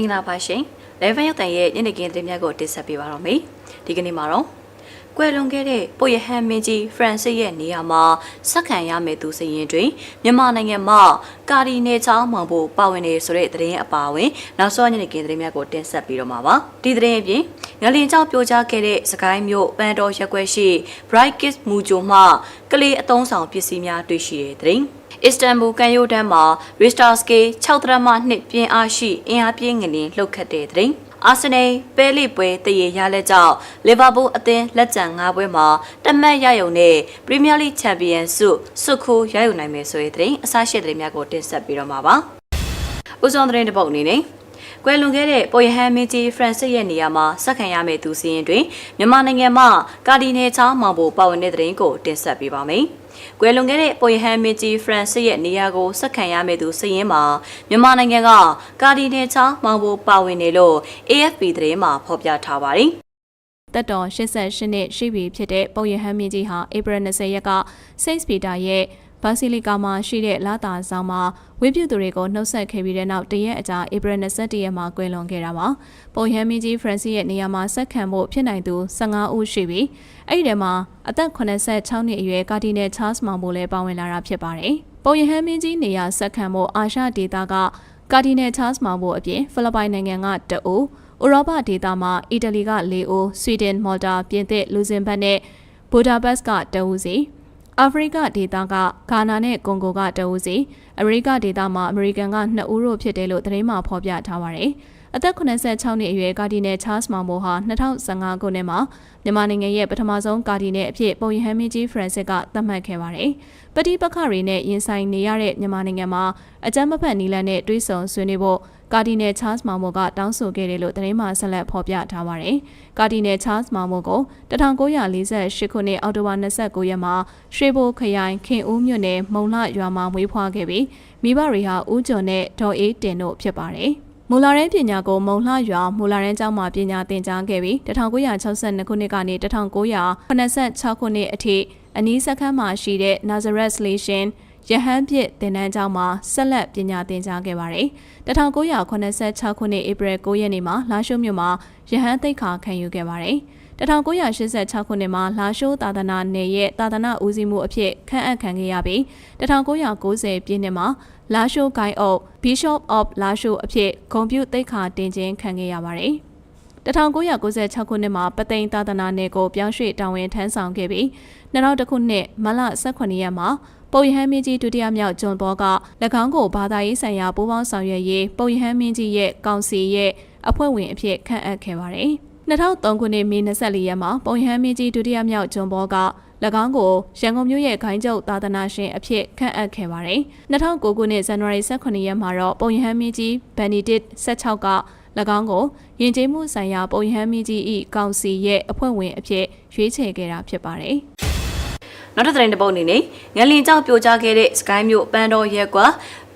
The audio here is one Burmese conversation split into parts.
င်္ဂလာပါရှင်။ Level ရုပ်တန်ရဲ့ညနေခင်းသတင်းများကိုတင်ဆက်ပေးပါတော့မယ်။ဒီကနေ့မှာတော့ကွယ်လွန်ခဲ့တဲ့ပိုရဟန်မင်းကြီးဖရန်စစ်ရဲ့နေရာမှာဆက်ခံရမယ့်သူစည်ရင်တွင်မြန်မာနိုင်ငံမှာကာဒီနယ်ချောင်းမှောင်ဖို့ပါဝင်နေဆိုတဲ့သတင်းအပါအဝင်နောက်ဆုံးညနေခင်းသတင်းများကိုတင်ဆက်ပေးတော့မှာပါ။ဒီသတင်းအပြင်ငလင်ကြောင့်ပြိုကျခဲ့တဲ့စကိုင်းမြို့ပန်တော်ရက်ကွက်ရှိ Bright Kids မူဂျိုမှကလေးအသုံးဆောင်ပစ္စည်းများတွေ့ရှိတဲ့သတင်း။ အစ္စတန်ဘူကန်ယိုတန်းမှာ Richter scale 6ဒရမ2ပြင်းအားရှိအင်အားပြင်းငလျင်လှုပ်ခတ်တဲ့တဲ့ရင်အာဆနယ်ပဲလိပွဲတရေရလက်ကြောင့်လီဗာပူးအသင်းလက်ကျန်၅ပွဲမှာတမတ်ရယုံနဲ့ပရီးမီးယားလိချန်ပီယံဆုစုခုရယူနိုင်မယ်ဆိုတဲ့တဲ့ရင်အစားရှိတဲ့များကိုတင်ဆက်ပေးတော့မှာပါ။ဦးစောသတင်းတစ်ပုတ်အနေနဲ့ကွယ်လွန်ခဲ့တဲ့ပေါ်ယဟန်မင်းကြီးဖရန်စစ်ရဲ့နေရာမှာဆက်ခံရမယ့်သူစီရင်တွင်မြန်မာနိုင်ငံမှာကာဒီနယ်ချောင်းမောင်ဖို့ပါဝင်တဲ့တဲ့ရင်ကိုတင်ဆက်ပေးပါမယ်။ ကွယ်လွန်ခဲ့တဲ့ပေါ်ယဟန်မင်းကြီးဖရန်စစ်ရဲ့နေရာကိုဆက်ခံရမယ့်သူစီရင်မှာမြန်မာနိုင်ငံကကာဒီနယ်ချောင်းမောင်ဖို့ပါဝင်နေလို့ AFP သတင်းမှာဖော်ပြထားပါတယ်။တက်တော်88နှစ်ရှိပြီဖြစ်တဲ့ပုပ်ရဟန်းမင်းကြီးဟာဧပြီ20ရက်ကစိတ်စပီတာရဲ့ ဘာစီလီကာမှာရှိတဲ့လာတာဆောင်မှာဝိပုသူတွေကိုနှုတ်ဆက်ခဲ့ပြီးတဲ့နောက်တရက်အကြာဧပြီ21ရက်မှာကွယ်လွန်ခဲ့တာပါ။ပုပ်ရဟန်းမင်းကြီးဖရန်စစ်ရဲ့နေရာမှာဆက်ခံဖို့ဖြစ်နိုင်သူ15ဦးရှိပြီးအဲ့ဒီထဲမှာအသက်86နှစ်အရွယ်ကာဒီနယ်ချားစ်မောင်ဘိုလည်းပါဝင်လာတာဖြစ်ပါတယ်။ပုပ်ရဟန်းမင်းကြီးနေရာဆက်ခံဖို့အာရှဒေသကကာဒီနယ်ချားစ်မောင်ဘိုအပြင်ဖိလစ်ပိုင်နိုင်ငံကတအူဥရောပဒေသမှာအီတလီက၄ဦး၊ဆွီဒင်၊မော်တာ၊ပြင်သစ်၊လူဇင်ဘတ်နဲ့ဘူဒါဘတ်ကတဦးစီ အာဖရိကဒေသကဂါနာနဲ့ကွန်ဂိုကတဦးစီအမေရိကဒေသမှာအမေရိကန်က2ဦးတို့ဖြစ်တယ်လို့သတင်းမှာဖော်ပြထားပါတယ်။အသက်86နှစ်အရွယ်ကာဒီနယ်ချားစ်မောင်ဘိုဟာ2015ခုနှစ်မှာမြန်မာနိုင်ငံရဲ့ပထမဆုံးကာဒီနယ်အဖြစ်ပုံရဟန်းမင်းကြီးဖရန်စစ်ကသတ်မှတ်ခဲ့ပါတယ်။ပတိပက္ခတွေနဲ့ရင်ဆိုင်နေရတဲ့မြန်မာနိုင်ငံမှာအကြမ်းမဖက်နီလန်နဲ့တွဲဆုံဆွေးနွေးဖို့ ကာဒီနယ်ချားစ်မောင်မိုကတောင်းဆိုခဲ့တယ်လို့သတင်းမှဆက်လက်ဖော်ပြထားပါတယ်။ကာဒီနယ်ချားစ်မောင်မိုကို1948ခုနှစ်အောက်တိုဘာ29ရက်မှာရွှေဘိုခရိုင်ခင်ဦးမြို့နယ်မုံလရွာမှာမွေးဖွားခဲ့ပြီးမိဘတွေဟာဦးကျော်နဲ့ဒေါ်အေးတင်တို့ဖြစ်ပါတယ်။မူလာရန်ပညာကိုမုံလှရွာမူလာရန်ကျောင်းမှာပညာသင်ကြားခဲ့ပြီး1962ခုနှစ်ကနေ1986ခုနှစ်အထိအနီးစခန်းမှာရှိတဲ့ Nazareth Station ရဟန်းပြစ်သင်တန်းကျောင်းမှာဆက်လက်ပညာသင်ကြားခဲ့ပါတယ်။1986ခုနှစ်ဧပြီ9ရက်နေ့မှာလာရှိုးမြို့မှာရဟန်းသိက္ခာခံယူခဲ့ပါတယ်။1986ခုနှစ်မှာလာရှိုးသာသနာနယ်ရဲ့သာသနာဦးစီးမှုအဖြစ်ခန့်အပ်ခံခဲ့ရပြီး1990ပြည့်နှစ်မှာလာရှိုးဂိုင်းအုပ် Bishop of လာရှိုးအဖြစ်ဂုံပြုသိက္ခာတင်ခြင်းခံခဲ့ရပါတယ်။ 1996ခုနှစ်မှာပသိမ်သာသနာနယ်ကိုပြောင်းရွှေ့တာဝန်ထမ်းဆောင်ခဲ့ပြီး2000ခုနှစ်မလ18ရက်မှာပုပ်ယဟန်မင်းကြီးဒုတိယမြောက်ဂျွန်ဘောက၎င်းကိုဘာသာရေးဆိုင်ရာပူးပေါင်းဆောင်ရွက်ရေးပုပ်ယဟန်မင်းကြီးရဲ့ကောင်စီရဲ့အဖွဲ့ဝင်အဖြစ်ခန့်အပ်ခဲ့ပါတယ်။2003ခုနှစ်မေ24ရက်မှာပုပ်ယဟန်မင်းကြီးဒုတိယမြောက်ဂျွန်ဘောက၎င်းကိုရန်ကုန်မြို့ရဲ့ခိုင်းကျုပ်သာသနာရှင်အဖြစ်ခန့်အပ်ခဲ့ပါတယ်။2009ခုနှစ်ဇန်နဝါရီ18ရက်မှာတော့ပုံရဟန်းမင်းကြီးဘန်နီဒစ်16က၎ င်းကိုယဉ်ကျေးမှုဆိုင်ရာပုံရဟန်းမင်းကြီး၏ကောင်စီရဲ့အဖွဲ့ဝင်အဖြစ်ရွေးချယ်ခဲ့တာဖြစ်ပါတယ်။နောက်ထပ်သတင်းတစ်ပုဒ်အနေနဲ့ငလင်ကြောင့်ပြိုကျခဲ့တဲ့စကိုင်းမြို့ပန်းတော်ရက်ကွာ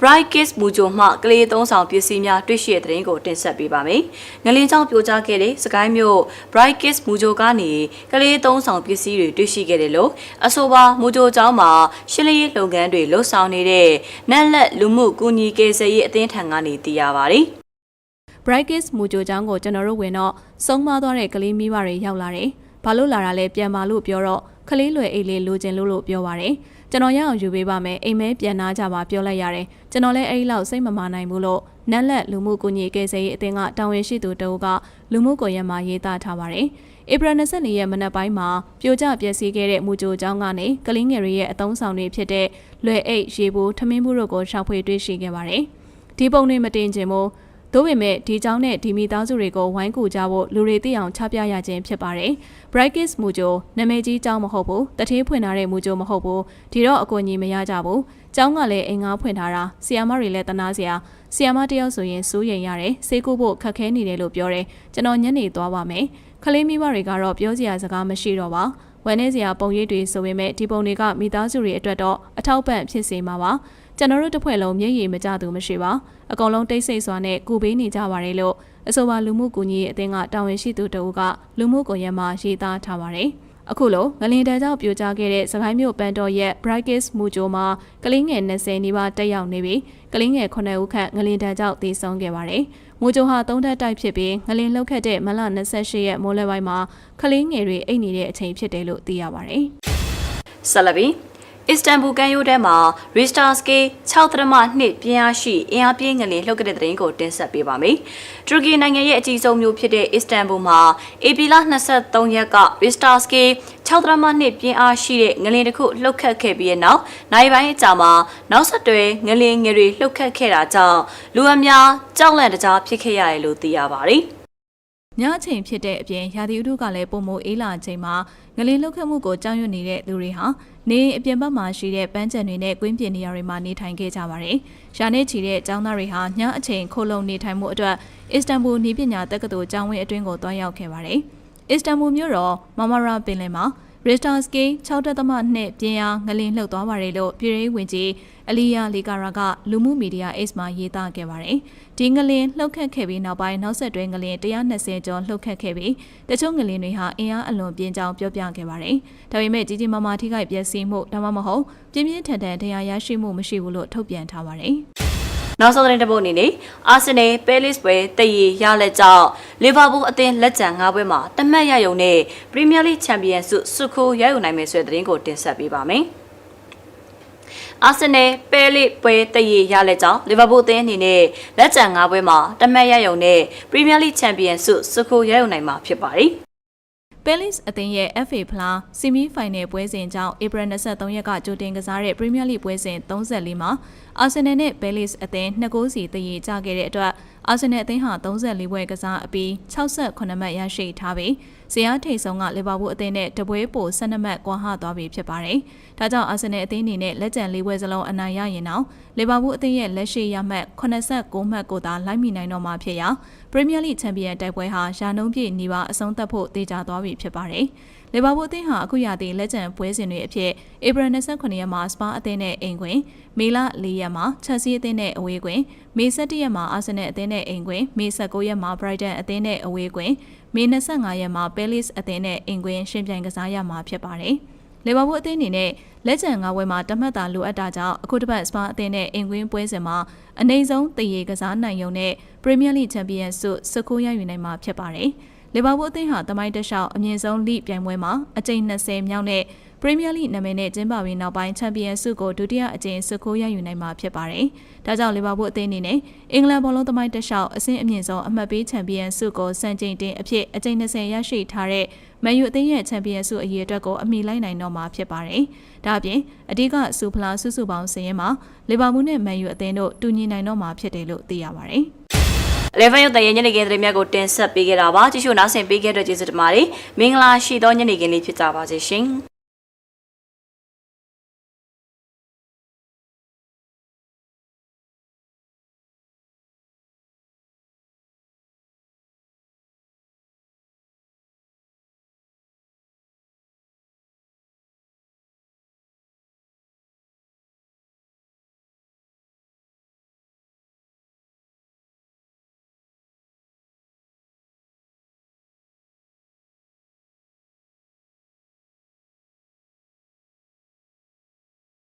Bright Kids မူဂျိုမှကလေးသုံးဆောင်ပစ္စည်းများတွေ့ရှိတဲ့သတင်းကိုတင်ဆက်ပေးပါမယ်။ငလင်ကြောင့်ပြိုကျခဲ့တဲ့စကိုင်းမြို့ Bright Kids မူဂျိုကနေကလေးသုံးဆောင်ပစ္စည်းတွေတွေ့ရှိခဲ့တယ်လို့အဆိုပါမူဂျိုကျောင်းမှာရှင်းလင်းရေးလုပ်ငန်းတွေလှုပ်ဆောင်နေတဲ့နက်လက်လူမှုကူညီကေဆယ်ရေးအသင်းထံကနေသိရပါတ ယ်။ Bright Kids မူကြိုချောင်းကိုကျွန်တော်တို့ဝင်တော့ဆုံးမသွားတဲ့ကလေးမိဘတွေရောက်လာတယ်။ဘာလို့လာတာလဲပြန်ပါလို့ပြောတော့ကလေးလွယ်အိတ်လေးလိုချင်လို့လို့ပြောပါတယ်။ကျွန်တော်ရအောင်ယူပေးပါမယ်အိမ်မဲပြန်နာကြပါပြောလိုက်ရတယ်။ကျွန်တော်လည်းအဲ့ဒီလောက်စိတ်မမာနိုင်ဘူးလို့နက်လက်လူမှုကူညီကေဆယ်ရေးအသင်းကတာဝန်ရှိသူတအုပ်ကလူမှုကွန်ရက်မှာရေးသားထားပါတယ်။ဧပြီ24ရက်မနက်ပိုင်းမှာပြိုကျပျက်စီးခဲ့တဲ့မူကြိုကျောင်းကနေကလင်းငယ်တွေရဲ့အသုံးဆောင်တွေဖြစ်တဲ့လွယ်အိတ်ရေဘူးထမင်းဘူးတို့ကိုရှောက်ဖွေတွေ့ရှိခဲ့ပါတယ်။ဒီပုံတွေမတင်ချင်ဘူး။ ။သို့ပေမဲ့ဒီကြောင့်နဲ့ဒီမိသားစုတွေကိုဝိုင်းကူကြဖို့လူတွေသိအောင်ချပြရခြင်းဖြစ်ပါတယ်။ Brightkiss မူကြိုနာမည်ကြီးကြောင်းမဟုတ်ဘူး။တထေးဖွင့်ထားတဲ့မူကြိုမဟုတ်ဘူး။ဒီတော့အကူအညီမရကြဘူး။ကျောင်းကလည်းအင်္ဂါဖွင့်ထားတာ။ဆီယာမတွေလည်းတနာစရာ။ဆီယာမတယောက်ဆိုရင်စိုးရိမ်ရတယ်။စေးကူဖို့ခက်ခဲနေတယ်လို့ပြောတယ်။ကျွန်တော်ညနေသွားပါမယ်။ကလေးမိဘတွေကတော့ပြောစရာစကားမရှိတော့ပါ။ဝန်ထဲစရာပုံရိပ်တွေဆိုပေမဲ့ဒီပုံတွေကမိသားစုတွေအတွက်တော့အထောက်ပံ့ဖြစ်စေမှာပါ။ ကျွန်တော်တို့တစ်ဖွဲ့လုံးမျက်ရည်မကျသူမရှိပါအကုန်လုံးတိတ်ဆိတ်စွာနဲ့ကူပေးနေကြပါတယ်လို့အဆိုပါလူမှုကူညီရေးအသင်းကတာဝန်ရှိသူတဦးကလူမှုကွန်ရက်မှာရေးသားထားပါတယ်အခုလိုငလင်တန်းကြောင့်ပြိုကျခဲ့တဲ့စကိုင်းမြို့ပန်တော်ရဲ့ Brightkids မူဂျိုမှာကလေးငယ်20နီးပါးတက်ရောက်နေပြီးကလေးငယ်9ဦးခန့်ငလင်တန်းကြောင့်တည်ဆုံခဲ့ပါတယ်။ဝမိုးကြိုဟာသုံးတက်တိုက်ဖြစ်ပြီးငလင်လှုပ်ခတ်တဲ့မလ28ရက်မိုးလယ်ပိုင်းမှာကလေးငယ်တွေအိတ်နေတဲ့အချိန်ဖြစ်တယ်လို့သိရပါတယ်။ဆက်လက်ပြီး အစ္စတန်ဘူကန်ယိုထဲမှာ Richter scale 6.2ပြင်းအားရှိအင်အားပြင်းငလျင်လှုပ်တဲ့တဲ့ရင်ကိုတင်ဆက်ပေးပါမယ်။တူရကီနိုင်ငံရဲ့အကြီးဆုံးမြို့ဖြစ်တဲ့အစ္စတန်ဘူမှာဧပြီလ23ရက်က Richter scale 6.2ပြင်းအားရှိတဲ့ငလျင်တစ်ခုလှုပ်ခတ်ခဲ့ပြီးတဲ့နောက်နိုင်ပိုင်းအကြာမှာနောက်ဆက်တွဲငလျင်ငယ်တွေလှုပ်ခတ်ခဲ့တာကြောင့်လူအများကြောက်လန့်တကြားဖြစ်ခဲ့ရတယ်လို့သိရပါတယ်။ ညအချိန်ဖြစ်တဲ့အပြင်ရာသီဥတုကလည်းပုံမအေးလာချိန်မှာငလင်လှုပ်ခတ်မှုကိုကြောက်ရွံ့နေတဲ့လူတွေဟာနေအိမ်အပြင်ဘက်မှာရှိတဲ့ပန်းချံတွေနဲ့ကွင်းပြင်နေရာတွေမှာနေထိုင်ခဲ့ကြပါတယ်။ရှာနေချီတဲ့ကျောင်းသားတွေဟာညအချိန်ခိုလုံနေထိုင်မှုအတွက်အစ္စတန်ဘူနီးပညာတက္ကသိုလ်ကျောင်းဝင်းအတွင်းကိုတွားရောက်ခဲ့ပါတယ်။အစ္စတန်ဘူမြို့တော်မမရာပင်လယ်မှာ Richter scale 6.2ပြင်းအားငလင်လှုပ်သွားပါတယ်လို့ပြည်ရေးဝင်ကြီးအလီယာလီကာရာကလူမှုမီဒီယာ X မှာရေးသားခဲ့ပါတယ်။ဒီငလင်လှုပ်ခတ်ခဲ့ပြီးနောက်ပိုင်းနောက်ဆက်တွဲငလင်120ကျော်လှုပ်ခတ်ခဲ့ပြီးတချို့ငလင်တွေဟာအင်အားအလွန်ပြင်းကြောင်းပြောပြခဲ့ပါတယ်။ဒါပေမဲ့ကြီးကြီးမားမားထိခိုက်ပျက်စီးမှုဒါမှမဟုတ်ပြင်းပြင်းထန်ထန်တရားရရှိမှုမရှိဘူးလို့ထုတ်ပြန်ထားပါတယ်။ နောက်ဆုံးသတင်းတစ်ပုဒ်အနေနဲ့အာဆင်နယ်ပဲလစ်ပွဲတည်ရရလက်ကြောင့်လီဗာပူးအသင်းလက်ကျန်၅ပွဲမှာတမတ်ရယုံနဲ့ပရီးမီးယားလိချန်ပီယံဆုစုခိုးရယူနိုင်မယ်ဆိုတဲ့သတင်းကိုတင်ဆက်ပေးပါမယ်။အာဆင်နယ်ပဲလစ်ပွဲတည်ရရလက်ကြောင့်လီဗာပူးအသင်းအနေနဲ့လက်ကျန်၅ပွဲမှာတမတ်ရယုံနဲ့ပရီးမီးယားလိချန်ပီယံဆုစုခိုးရယူနိုင်မှာဖြစ်ပါတယ်။ပဲလစ်အသင်းရဲ့ FA ဖလားဆီမီဖိုင်နယ်ပွဲစဉ်ကြောင့်ဧပြီ23ရက်ကကြိုတင်ကစားတဲ့ပရီးမီးယားလိပွဲစဉ်34မှာအာဆင်နယ်နဲ့ပဲလစ်အသင်း2ဂိုးစီတည်ရကြခဲ့တဲ့အတွက်အာဆင်နယ်အသင်းဟာ34ပွဲကစားအပြီး68မှတ်ရရှိထားပြီးဇီယာထိတ်ဆုံးကလီဗာပူးအသင်းနဲ့တပွဲပို12မှတ်ကွာဟသွားပြီဖြစ်ပါတယ်။ဒါကြောင့်အာဆင်နယ်အသင်းအနေနဲ့လက်ကျန်၄ပွဲစလုံးအနိုင်ရရင်တော့လီဗာပူးအသင်းရဲ့လက်ရှိရမှတ်89မှတ်ကိုသာလိုက်မိနိုင်တော့မှာဖြစ်ရာပရီးမီးယားလိချန်ပီယံတိုက်ပွဲဟာရာနှုန်းပြည့်နေပါအဆုံးသတ်ဖို့တေချာသွားပြီဖြစ်ပါတယ်။ လီဗာပူးအသင်းဟာအခုရာသီလက်ကျန်ပွဲစဉ်တွေအဖြစ်ဧပြီ29ရက်မှာစပါအသင်းနဲ့အိမ်ကွင်းမေလ4ရက်မှာချက်စီအသင်းနဲ့အဝေးကွင်းမေ17ရက်မှာအာဆင်နယ်အသင်းနဲ့အိမ်ကွင်းမေ19ရက်မှာဘရိုက်တန်အသင်းနဲ့အဝေးကွင်းမေ25ရက်မှာပဲလစ်အသင်းနဲ့အိမ်ကွင်းရှင်ပြိုင်ကစားရမှာဖြစ်ပါတယ်။လီဗာပူးအသင်းအနေနဲ့လက်ကျန်၅ဝဲမှာတမတ်တာလိုအပ်တာကြောင့်အခုတစ်ပတ်စပါအသင်းနဲ့အင်ကွင်းပွဲစဉ်မှာအနိုင်ဆုံးတည်ရကစားနိုင်ရုံနဲ့ပရီးမီးယားလိချန်ပီယံဆုစကူရယူနိုင်မှာဖြစ်ပါတယ်။ လီဗာပူးအသင်းဟာတမိုင်းတက်လျှောက်အမြင့်ဆုံးလိပြိုင်ပွဲမှာအကြိမ်20မြောက်နဲ့ပရီးမီးယားလိနာမည်နဲ့ကျင်းပပြီးနောက်ပိုင်းချန်ပီယံဆုကိုဒုတိယအကြိမ်စကူရယူနိုင်မှာဖြစ်ပါတယ်။ဒါကြောင့်လီဗာပူးအသင်းအနေနဲ့အင်္ဂလန်ဘောလုံးသမိုင်းတက်လျှောက်အဆင့်အမြင့်ဆုံးအမှတ်ပေးချန်ပီယံဆုကိုစံချိန်တင်အဖြစ်အကြိမ်20ရရှိထားတဲ့မန်ယူအသင်းရဲ့ချန်ပီယံဆုအရေးအတွက်ကိုအမိလိုက်နိုင်တော့မှာဖြစ်ပါတယ်။ဒါအပြင်အဓိကစူဖလာစုစုပေါင်းစရင်မှာလီဗာပူးနဲ့မန်ယူအသင်းတို့တူညီနိုင်တော့မှာဖြစ်တယ်လို့သိရပါတယ်။ 11ရုပ်တရင်ညနေခင်းသတင်းများကိုတင်ဆက်ပေးခဲ့တာပါကြည့်ရှုနားဆင်ပေးခဲ့တဲ့ကျေးဇူးတင်ပါတယ်မင်္ဂလာရှိသောညနေခင်းလေးဖြစ်ကြပါစေရှင်